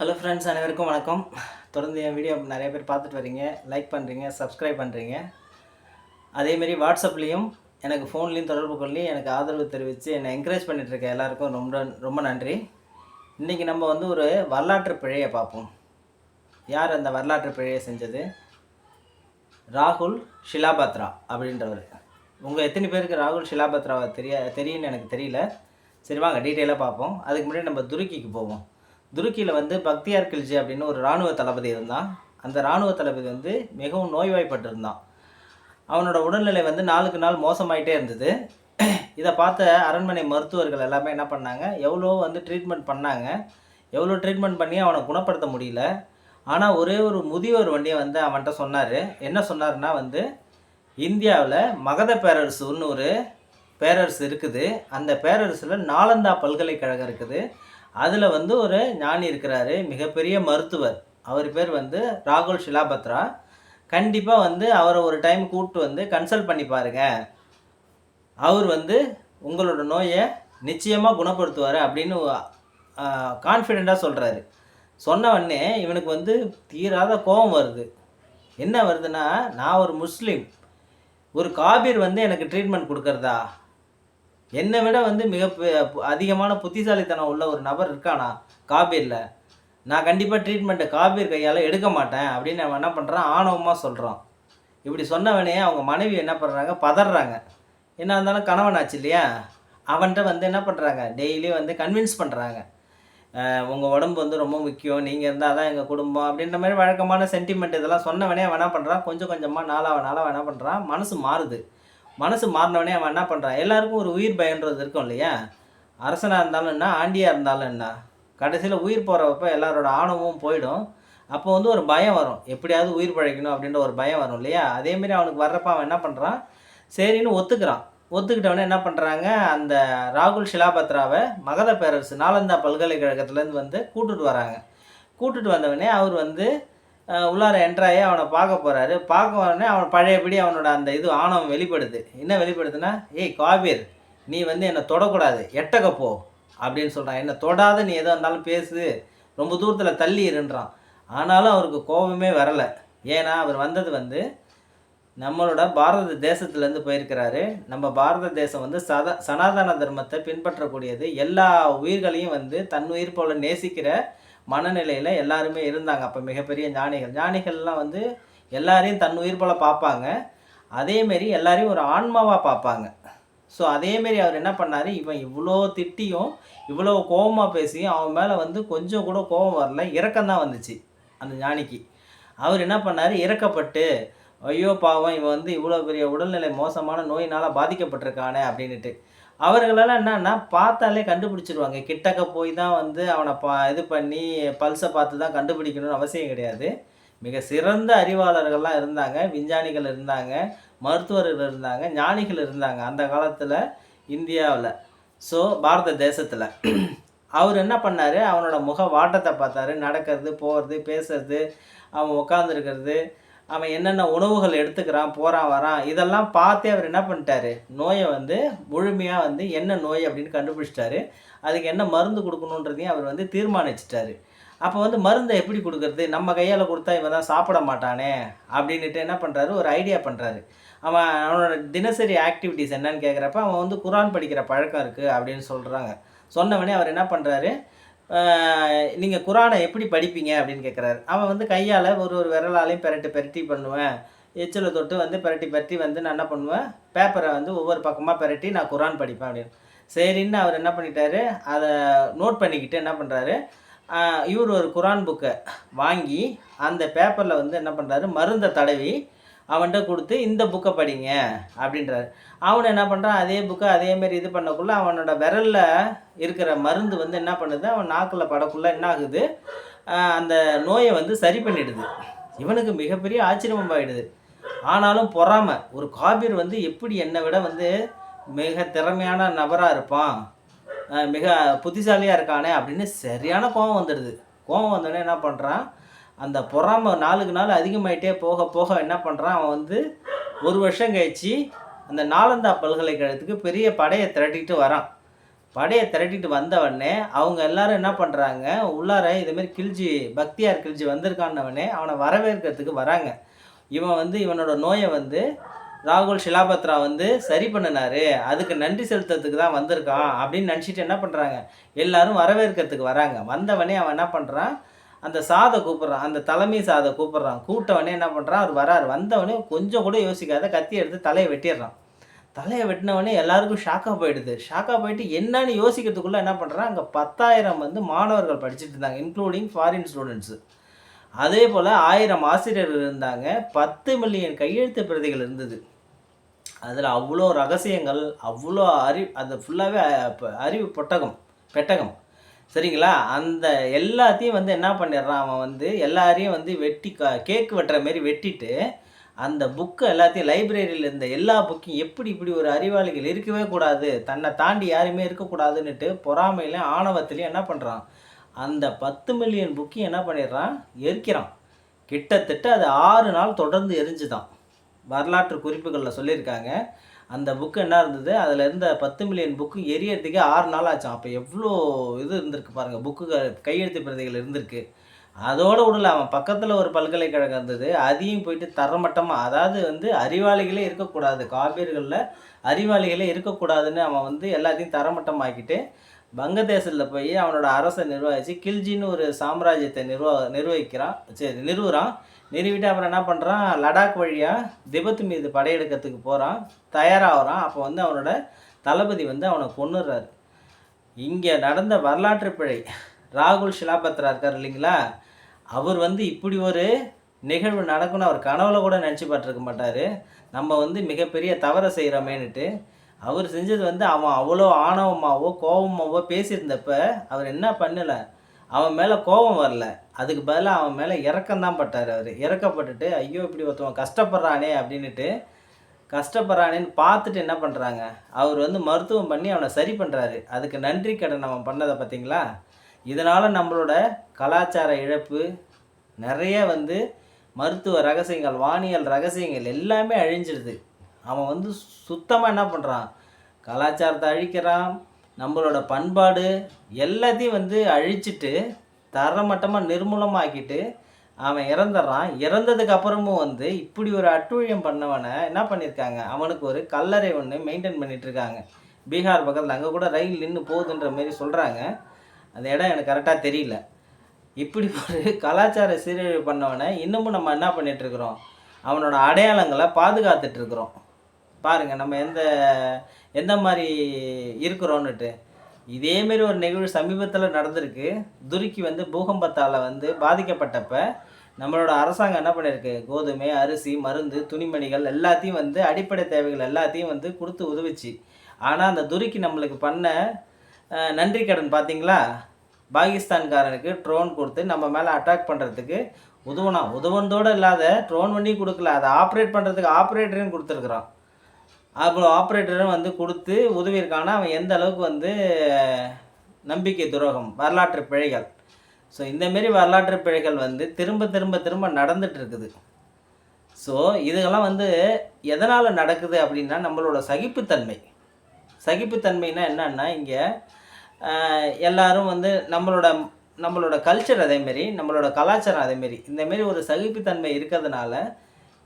Hello friends அனைவருக்கும் வணக்கம். தொடர்ந்து என் வீடியோ நிறைய பேர் பார்த்துட்டு வரீங்க. லைக் பண்ணுறீங்க சப்ஸ்கிரைப் பண்ணுறீங்க அதேமாரி வாட்ஸ்அப்லேயும் எனக்கு ஃபோன்லேயும் தொடர்பு கொள்ளி எனக்கு ஆதரவு தெரிவித்து என்னை என்கரேஜ் பண்ணிகிட்ருக்க இருக்க எல்லாருக்கும் ரொம்ப ரொம்ப நன்றி. இன்றைக்கி நம்ம வந்து ஒரு வரலாற்று பிழையை பார்ப்போம். யார் அந்த வரலாற்று பிழையை செஞ்சது? ராகுல் ஷிலாபத்ரா அப்படின்றவர். உங்கள் எத்தனை பேருக்கு ராகுல் ஷிலாபாத்ராவை தெரிய தெரியும்னு எனக்கு தெரியல. சரி வாங்க டீட்டெயிலாக பார்ப்போம். அதுக்கு முன்னாடி நம்ம துருக்கிக்கு போவோம். துருக்கியில் வந்து பக்தியார் கில்ஜி அப்படின்னு ஒரு இராணுவ தளபதி இருந்தான். அந்த இராணுவ தளபதி வந்து மிகவும் நோய்வாய்ப்பட்டிருந்தான். அவனோட உடல்நிலை வந்து நாளுக்கு நாள் மோசமாயிட்டே இருந்தது. இதை பார்த்த அரண்மனை மருத்துவர்கள் எல்லாமே என்ன பண்ணாங்க? எவ்வளோ வந்து ட்ரீட்மெண்ட் பண்ணாங்க? எவ்வளோ ட்ரீட்மெண்ட் பண்ணி அவனை குணப்படுத்த முடியல? ஆனால் ஒரே ஒரு முதியோர் வண்டியை வந்து அவன்கிட்ட சொன்னார். என்ன சொன்னார்னா வந்து இந்தியாவில் மகத பேரரசுன்னு ஒரு பேரரசு இருக்குது. அந்த பேரரசில் நாலந்தா பல்கலைக்கழகம் இருக்குது. அதில் வந்து ஒரு ஞானி இருக்கிறாரு மிகப்பெரிய மருத்துவர். அவர் பேர் வந்து ராகுல் ஷிலாபத்ரா. கண்டிப்பாக வந்து அவரை ஒரு டைம் கூப்பிட்டு வந்து கன்சல்ட் பண்ணி பாருங்க. அவர் வந்து உங்களோட நோயை நிச்சயமாக குணப்படுத்துவார் அப்படின்னு கான்ஃபிடெண்ட்டாக சொல்கிறாரு சொன்ன உடனே இவனுக்கு வந்து தீராத கோபம் வருது. என்ன வருதுன்னா நான் ஒரு முஸ்லீம். ஒரு காபீர் வந்து எனக்கு ட்ரீட்மெண்ட் கொடுக்கறதா? என்னை விட வந்து மிக அதிகமான புத்திசாலித்தனம் உள்ள ஒரு நபர் இருக்கானா? காபீரில். நான் கண்டிப்பாக ட்ரீட்மெண்ட்டை காபீர் கையால் எடுக்க மாட்டேன் அப்படின்னு நம்ம என்ன பண்ணுறான் ஆணவமாக சொல்கிறான் இப்படி சொன்னவனே அவங்க மனைவி என்ன பண்ணுறாங்க பதறாங்க. என்ன இருந்தாலும் கணவன் ஆச்சு இல்லையா? அவன்கிட்ட வந்து என்ன பண்ணுறாங்க டெய்லி வந்து கன்வின்ஸ் பண்ணுறாங்க உங்கள் உடம்பு வந்து ரொம்ப முக்கியம். நீங்கள் இருந்தால் தான் எங்கள் குடும்பம் அப்படின்ற மாதிரி வழக்கமான சென்டிமெண்ட் இதெல்லாம் சொன்னவனே அவன் என்ன பண்ணுறான் கொஞ்சம் கொஞ்சமாக நாளாக நாளாக அவன் என்ன பண்ணுறான் மனசு மாறுது. மனசு மாறினவனே அவன் என்ன பண்ணுறான் எல்லாருக்கும் ஒரு உயிர் பயன்றது இருக்கும் இல்லையா? அரசனாக இருந்தாலும் என்ன? ஆண்டியாக இருந்தாலும் என்ன? கடைசியில் உயிர் போகிறப்ப எல்லாரோட ஆணவமும் போயிடும். அப்போ வந்து ஒரு பயம் வரும். எப்படியாவது உயிர் பழைக்கணும் அப்படின்ற ஒரு பயம் வரும் இல்லையா? அதேமாரி அவனுக்கு வர்றப்ப அவன் என்ன பண்ணுறான் சரின்னு ஒத்துக்கிறான். ஒத்துக்கிட்டவனே என்ன பண்ணுறாங்க அந்த ராகுல் ஷிலாபத்ராவை மகத பேரரசு நாலந்தா பல்கலைக்கழகத்துலேருந்து வந்து கூட்டுட்டு வராங்க. கூட்டுட்டு வந்தவனே அவர் வந்து உள்ளார என்ட்ராயி அவனை பார்க்க போகிறாரு பார்க்க உடனே அவன் பழையபடி அவனோட அந்த இது ஆணவம் வெளிப்படுது. என்ன வெளிப்படுதுன்னா ஏய் காபீர் நீ வந்து என்னை தொடக்கூடாது. எட்டக்கப்போ அப்படின்னு சொல்கிறான் என்னை தொடாத நீ எதாக இருந்தாலும் பேசு. ரொம்ப தூரத்தில் தள்ளி இருன்றான். ஆனாலும் அவருக்கு கோபமே வரலை. ஏன்னா அவர் வந்தது வந்து நம்மளோட பாரத தேசத்துலேருந்து போயிருக்கிறாரு. நம்ம பாரத தேசம் வந்து சத சனாதன தர்மத்தை பின்பற்றக்கூடியது. எல்லா உயிர்களையும் வந்து தன் உயிர் போல நேசிக்கிற மனநிலையில் எல்லாருமே இருந்தாங்க. அப்போ மிகப்பெரிய ஞானிகள். ஞானிகள்லாம் வந்து எல்லாரையும் தன் உயிர் போல் பார்ப்பாங்க. அதேமாரி எல்லாரையும் ஒரு ஆன்மாவாக பார்ப்பாங்க. ஸோ அதேமாரி அவர் என்ன பண்ணார்? இவன் இவ்வளோ திட்டியும் இவ்வளோ கோபமாக பேசியும் அவன் மேலே வந்து கொஞ்சம் கூட கோபம் வரல. இறக்கம்தான் வந்துச்சு அந்த ஞானிக்கு. அவர் என்ன பண்ணார்? இறக்கப்பட்டு ஐயோ பாவம் இவன் வந்து இவ்வளோ பெரிய உடல்நிலை மோசமான நோயினால் பாதிக்கப்பட்டிருக்கானே அப்படின்ட்டு அவர்களெல்லாம் என்னன்னா பார்த்தாலே கண்டுபிடிச்சிருவாங்க. கிட்டக்க போய் தான் வந்து அவனை பா இது பண்ணி பல்ஸை பார்த்து தான் கண்டுபிடிக்கணும்னு அவசியம் கிடையாது. மிக சிறந்த அறிவாளர்கள்லாம் இருந்தாங்க. விஞ்ஞானிகள் இருந்தாங்க. மருத்துவர்கள் இருந்தாங்க. ஞானிகள் இருந்தாங்க அந்த காலத்தில் இந்தியாவில். ஸோ பாரத தேசத்தில். அவர் என்ன பண்ணார்? அவனோட முக வாட்டத்தை பார்த்தாரு. நடக்கிறது போகிறது பேசுறது அவன் உட்காந்துருக்கிறது அவன் என்னென்ன உணவுகள் எடுத்துக்கிறான் போகிறான் வரான் இதெல்லாம் பார்த்தே அவர் என்ன பண்ணிட்டாரு? நோயை வந்து முழுமையாக வந்து என்ன நோய் அப்படின்னு கண்டுபிடிச்சிட்டாரு. அதுக்கு என்ன மருந்து கொடுக்கணுன்றதையும் அவர் வந்து தீர்மானிச்சிட்டாரு. அப்போ வந்து மருந்தை எப்படி கொடுக்கறது? நம்ம கையால் கொடுத்தா இவன் தான் சாப்பிட மாட்டானே அப்படின்ட்டு என்ன பண்ணுறாரு ஒரு ஐடியா பண்ணுறாரு அவன் அவனோட தினசரி ஆக்டிவிட்டீஸ் என்னன்னு கேட்குறப்ப அவன் வந்து குரான் படிக்கிற பழக்கம் இருக்குது அப்படின்னு சொல்கிறாங்க சொன்னவனே அவர் என்ன பண்ணுறாரு நீங்கள் குரானை எப்படி படிப்பீங்க அப்படின்னு கேட்குறாரு அவன் வந்து கையால் ஒரு ஒரு விரலாலையும் பெரட்டி பெரட்டி பண்ணுவேன். எச்சில் தொட்டு வந்து பெரட்டி பெரட்டி வந்து நான் என்ன பண்ணுவேன்? பேப்பரை வந்து ஒவ்வொரு பக்கமாக பெரட்டி நான் குரான் படிப்பேன் அப்படின்னு. சரின்னு அவர் என்ன பண்ணிட்டாரு? அதை நோட் பண்ணிக்கிட்டு என்ன பண்ணுறாரு இவர் ஒரு குரான் புக்கை வாங்கி அந்த பேப்பரில் வந்து என்ன பண்ணுறாரு மருந்தை தடவி அவன்கிட்ட கொடுத்து இந்த புக்கை படிங்க அப்படின்றாரு. அவன் என்ன பண்ணுறான் அதே புக்கை அதேமாரி இது பண்ணக்குள்ளே அவனோட விரலில் இருக்கிற மருந்து வந்து என்ன பண்ணுது அவன் நாக்கில் படக்குள்ள என்ன ஆகுது அந்த நோயை வந்து சரி பண்ணிடுது. இவனுக்கு மிகப்பெரிய ஆச்சரியமாயிடுது ஆனாலும் பொறாம ஒரு காபீர் வந்து எப்படி என்னை விட வந்து மிக திறமையான நபராக இருப்பான் மிக புத்திசாலியாக இருக்கானே அப்படின்னு சரியான கோபம் வந்துடுது. கோபம் வந்தோடனே என்ன பண்ணுறான் அந்த பொறாமை நாளுக்கு நாள் அதிகமாயிட்டே போக போக என்ன பண்ணுறான் அவன் வந்து ஒரு வருஷம் கழிச்சு அந்த நாலந்தா பல்கலைக்கழகத்துக்கு பெரிய படையை திரட்டிட்டு வரான். படையை திரட்டிட்டு வந்த அவங்க எல்லாரும் என்ன பண்ணுறாங்க உள்ளார இதேமாரி கில்ஜி பக்தியார் கில்ஜி வந்திருக்கான்னவனே அவனை வரவேற்கிறதுக்கு வராங்க. இவன் வந்து இவனோட நோயை வந்து ராகுல் ஷிலாபத்ரா வந்து சரி பண்ணினாரு. அதுக்கு நன்றி செலுத்துறதுக்கு தான் வந்திருக்கான் அப்படின்னு நினச்சிட்டு என்ன பண்ணுறாங்க எல்லாரும் வரவேற்கிறதுக்கு வராங்க. வந்தவனே அவன் என்ன பண்ணுறான் அந்த சாதை கூப்பிட்றான் அந்த தலைமை சாதை கூப்பிட்றான் கூப்பிட்டவனே என்ன பண்ணுறான் அவர் வராரு. வந்தவனே கொஞ்சம் கூட யோசிக்காத கத்தி எடுத்து தலையை வெட்டிடுறான். தலையை வெட்டினவனே எல்லாருக்கும் ஷாக்காக போயிடுது. ஷாக்காக போயிட்டு என்னன்னு யோசிக்கிறதுக்குள்ளே என்ன பண்ணுறான் அங்கே பத்தாயிரம் வந்து மாணவர்கள் படிச்சுட்டு இருந்தாங்க இன்க்ளூடிங் ஃபாரின் ஸ்டூடெண்ட்ஸு அதே போல் ஆயிரம் ஆசிரியர்கள் இருந்தாங்க. பத்து மில்லியன் கையெழுத்து பிரதிகள் இருந்தது. அதில் அவ்வளோ ரகசியங்கள் அவ்வளோ அறி அது ஃபுல்லாகவே அறிவு பொட்டகம் பெட்டகம். சரிங்களா? அந்த எல்லாத்தையும் வந்து என்ன பண்ணிடுறான்? அவன் வந்து எல்லாரையும் வந்து வெட்டி க கேக்கு வெட்டுற மாரி வெட்டிட்டு அந்த புக்கை எல்லாத்தையும் லைப்ரரியில் இருந்த எல்லா புக்கையும் எப்படி இப்படி ஒரு அறிவாளிகள் இருக்கவே கூடாது தன்னை தாண்டி யாருமே இருக்கக்கூடாதுன்னுட்டு பொறாமையிலையும் ஆணவத்திலையும் என்ன பண்ணுறான் அந்த பத்து மில்லியன் புக்கையும் என்ன பண்ணிடுறான்? எரிக்கிறான். கிட்டத்தட்ட அது ஆறு நாள் தொடர்ந்து எரிஞ்சுதான். வரலாற்று குறிப்புகளில் சொல்லியிருக்காங்க. அந்த புக்கு என்ன இருந்தது? அதில் இருந்த பத்து மில்லியன் புக்கு எரியறதுக்கே ஆறு நாள் ஆச்சு. அப்போ எவ்வளோ இது இருந்திருக்கு பாருங்கள் புக்கு கையெழுத்து பிரதிகள் இருந்திருக்கு. அதோடு விடல அவன் பக்கத்தில் ஒரு பல்கலைக்கழகம் இருந்தது. அதையும் போயிட்டு தரமட்டமாக அதாவது வந்து அறிவாளிகளே இருக்கக்கூடாது. காப்பீர்களில் அறிவாளிகளே இருக்கக்கூடாதுன்னு அவன் வந்து எல்லாத்தையும் தரமட்டமாக்கிட்டு வங்கதேசத்தில் போய் அவனோட அரசை நிர்வகித்து கில்ஜின்னு ஒரு சாம்ராஜ்யத்தை நிர்வ நிர்வகிக்கிறான். சரி நிறுவுறான். நிறுவிட்டு அப்புறம் என்ன பண்ணுறான் லடாக் வழியாக திபத்து மீது படையெடுக்கிறதுக்கு போகிறான் தயாராகிறான். அப்போ வந்து அவனோட தளபதி வந்து அவனை கொண்டுடுறாரு இங்கே நடந்த வரலாற்று பிழை. ராகுல் ஷிலாபத்ரா இருக்கார் இல்லைங்களா? அவர் வந்து இப்படி ஒரு நிகழ்வு நடக்கும்னு அவர் கனவுல கூட நினச்சி பார்த்துருக்க மாட்டார். நம்ம வந்து மிகப்பெரிய தவறை செய்கிறோமேனுட்டு அவர் செஞ்சது வந்து அவன் அவ்வளோ ஆணவமாகவோ கோபமாகவோ பேசியிருந்தப்ப அவர் என்ன பண்ணலை? அவன் மேலே கோபம் வரல. அதுக்கு பதிலாக அவன் மேலே இறக்கம்தான் பட்டார் அவர். இறக்கப்பட்டுட்டு ஐயோ இப்படி ஒருத்தவன் கஷ்டப்படுறானே அப்படின்னுட்டு கஷ்டப்படுறானேன்னு பார்த்துட்டு என்ன பண்ணுறாங்க அவர் வந்து மருத்துவம் பண்ணி அவனை சரி பண்ணுறாரு அதுக்கு நன்றி கடன் அவன் பண்ணதை பார்த்தீங்களா இதனால் நம்மளோட கலாச்சார இழப்பு நிறைய வந்து மருத்துவ ரகசியங்கள் வானியல் ரகசியங்கள் எல்லாமே அழிஞ்சிடுது. அவன் வந்து சுத்தமாக என்ன பண்ணுறான் கலாச்சாரத்தை அழிக்கிறான் நம்மளோட பண்பாடு எல்லாத்தையும் வந்து அழிச்சிட்டு தரமட்டமாக நிர்மூலமாக்கிட்டு அவன் இறந்துடுறான். இறந்ததுக்கு அப்புறமும் வந்து இப்படி ஒரு அட்டுழியம் பண்ணவனை என்ன பண்ணியிருக்காங்க? அவனுக்கு ஒரு கல்லறை ஒன்று மெயின்டைன் பண்ணிட்டு இருக்காங்க பீகார் பக்கத்தில் அங்கே கூட ரயில் நின்று போகுதுன்ற மாரி சொல்கிறாங்க அந்த இடம் எனக்கு கரெக்டாக தெரியல. இப்படி ஒரு கலாச்சார சீரழிவு பண்ணவனை இன்னமும் நம்ம என்ன பண்ணிட்டு இருக்கிறோம் அவனோட அடையாளங்களை பாதுகாத்துட்டு பாருங்கள் நம்ம எந்த எந்த மாதிரி இருக்கிறோன்னுட்டு. இதேமாரி ஒரு நிகழ்வு சமீபத்தில் நடந்திருக்கு. துருக்கி வந்து பூகம்பத்தால் வந்து பாதிக்கப்பட்டப்ப நம்மளோட அரசாங்கம் என்ன பண்ணியிருக்கு கோதுமை அரிசி மருந்து துணிமணிகள் எல்லாத்தையும் வந்து அடிப்படை தேவைகள் எல்லாத்தையும் வந்து கொடுத்து உதவிச்சு. ஆனால் அந்த துருக்கி நம்மளுக்கு பண்ண நன்றி கடன் பார்த்தீங்களா பாகிஸ்தான்காரனுக்கு ட்ரோன் கொடுத்து நம்ம மேலே அட்டாக் பண்ணுறதுக்கு உதவுனா உதவுனதோடு இல்லாத ட்ரோன் பண்ணி கொடுக்கல. அதை ஆப்ரேட் பண்ணுறதுக்கு ஆப்ரேட்டரையும் கொடுத்துருக்குறான். அவ்வளோ ஆப்ரேட்டரும் வந்து கொடுத்து உதவியிருக்கானா அவன் எந்த அளவுக்கு வந்து நம்பிக்கை துரோகம் வரலாற்று பிழைகள். ஸோ இந்தமாரி வரலாற்று பிழைகள் வந்து திரும்ப திரும்ப திரும்ப நடந்துட்டு இருக்குது. ஸோ இதுகெல்லாம் வந்து எதனால் நடக்குது அப்படின்னா நம்மளோட சகிப்புத்தன்மை. சகிப்புத்தன்மைனா என்னன்னா இங்கே எல்லாரும் வந்து நம்மளோட நம்மளோட கல்ச்சர் அதேமாரி நம்மளோட கலாச்சாரம் அதேமாரி இந்தமாரி ஒரு சகிப்புத்தன்மை இருக்கிறதுனால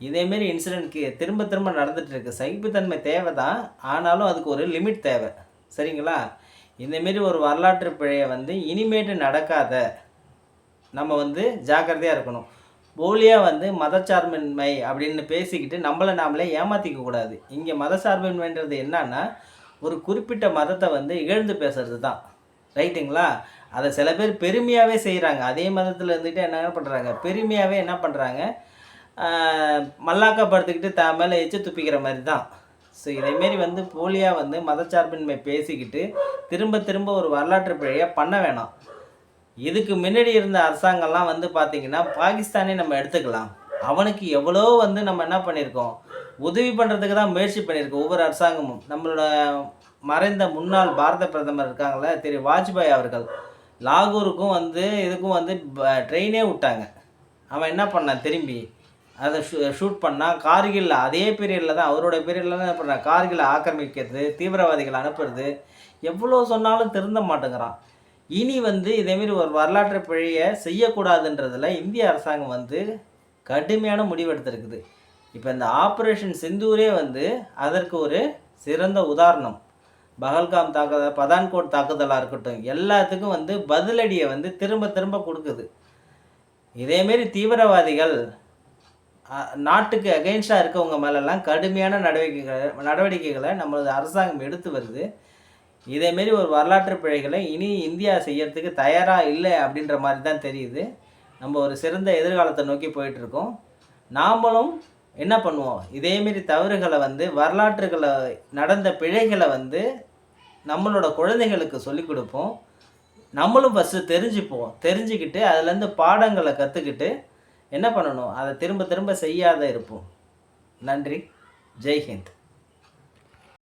இதேமாரி இன்சிடென்ட்க்கு திரும்ப திரும்ப நடந்துகிட்ருக்கு சகிப்புத்தன்மை தேவை தான் ஆனாலும் அதுக்கு ஒரு லிமிட் தேவை. சரிங்களா? இந்தமாரி ஒரு வரலாற்று பிழையை வந்து இனிமேட்டு நடக்காத நம்ம வந்து ஜாக்கிரதையாக இருக்கணும். போலியாக வந்து மதச்சார்பின்மை அப்படின்னு பேசிக்கிட்டு நம்மளை நாமளே ஏமாற்றிக்க கூடாது. இங்கே மதச்சார்பின்மைன்றது என்னன்னா ஒரு குறிப்பிட்ட மதத்தை வந்து இகழ்ந்து பேசுறது தான் ரைட்டுங்களா? அதை சில பேர் பெருமையாகவே செய்கிறாங்க அதே மதத்தில் இருந்துட்டு என்ன பண்ணுறாங்க பெருமையாகவே என்ன பண்ணுறாங்க மல்லாக்கா படுத்துக்கிட்டு தான் மேலே எச்சு துப்பிக்கிற மாதிரி தான். ஸோ இதேமாரி வந்து போலியாக வந்து மதச்சார்பின்மை பேசிக்கிட்டு திரும்ப திரும்ப ஒரு வரலாற்று பிழையை பண்ண வேணாம். இதுக்கு முன்னாடி இருந்த அரசாங்கம்லாம் வந்து பார்த்திங்கன்னா பாகிஸ்தானே நம்ம எடுத்துக்கலாம். அவனுக்கு எவ்வளோ வந்து நம்ம என்ன பண்ணியிருக்கோம் உதவி பண்ணுறதுக்கு தான் முயற்சி பண்ணியிருக்கோம் ஒவ்வொரு அரசாங்கமும். நம்மளோட மறைந்த முன்னாள் பாரத பிரதமர் இருக்காங்களே திரு வாஜ்பாய் அவர்கள். லாகூருக்கும் வந்து இதுக்கும் வந்து ட்ரெயினே விட்டாங்க. அவன் என்ன பண்ணான் திரும்பி? அதை ஷூ ஷூட் பண்ணால் கார்கில் அதே பீரியடில் தான் அவரோட பீரியடில் தான் என்ன பண்ணான் கார்கில் ஆக்கிரமிக்கிறது தீவிரவாதிகளை அனுப்புறது எவ்வளோ சொன்னாலும் திருந்த மாட்டேங்கிறான். இனி வந்து இதேமாரி ஒரு வரலாற்று பிழையை செய்யக்கூடாதுன்றதில் இந்திய அரசாங்கம் வந்து கடுமையான முடிவெடுத்திருக்குது. இப்போ இந்த ஆப்ரேஷன் சிந்தூரே வந்து அதற்கு ஒரு சிறந்த உதாரணம். பகல்காம் தாக்குதல் பதான்கோட் தாக்குதலாக இருக்கட்டும் எல்லாத்துக்கும் வந்து பதிலடியை வந்து திரும்ப திரும்ப கொடுக்குது. இதேமாரி தீவிரவாதிகள் நாட்டுக்கு அகெயின்ஸ்டாக இருக்கவங்க மேலெல்லாம் கடுமையான நடவடிக்கைகளை நடவடிக்கைகளை நம்மளது அரசாங்கம் எடுத்து வருது. இதேமாரி ஒரு வரலாற்று பிழைகளை இனி இந்தியா செய்யறதுக்கு தயாராக இல்லை அப்படின்ற மாதிரி தான் தெரியுது. நம்ம ஒரு சிறந்த எதிர்காலத்தை நோக்கி போயிட்டுருக்கோம். நாமளும் என்ன பண்ணுவோம்? இதேமாரி தவறுகளை வந்து வரலாற்றுகளை நடந்த பிழைகளை வந்து நம்மளோட குழந்தைகளுக்கு சொல்லிக் கொடுப்போம். நம்மளும் ஃபஸ்ட்டு தெரிஞ்சுப்போம். தெரிஞ்சுக்கிட்டு அதுலேருந்து பாடங்களை கற்றுக்கிட்டு என்ன பண்ணணும்? அதை திரும்ப திரும்ப செய்யாத இருப்போம். நன்றி. ஜெய்ஹிந்த்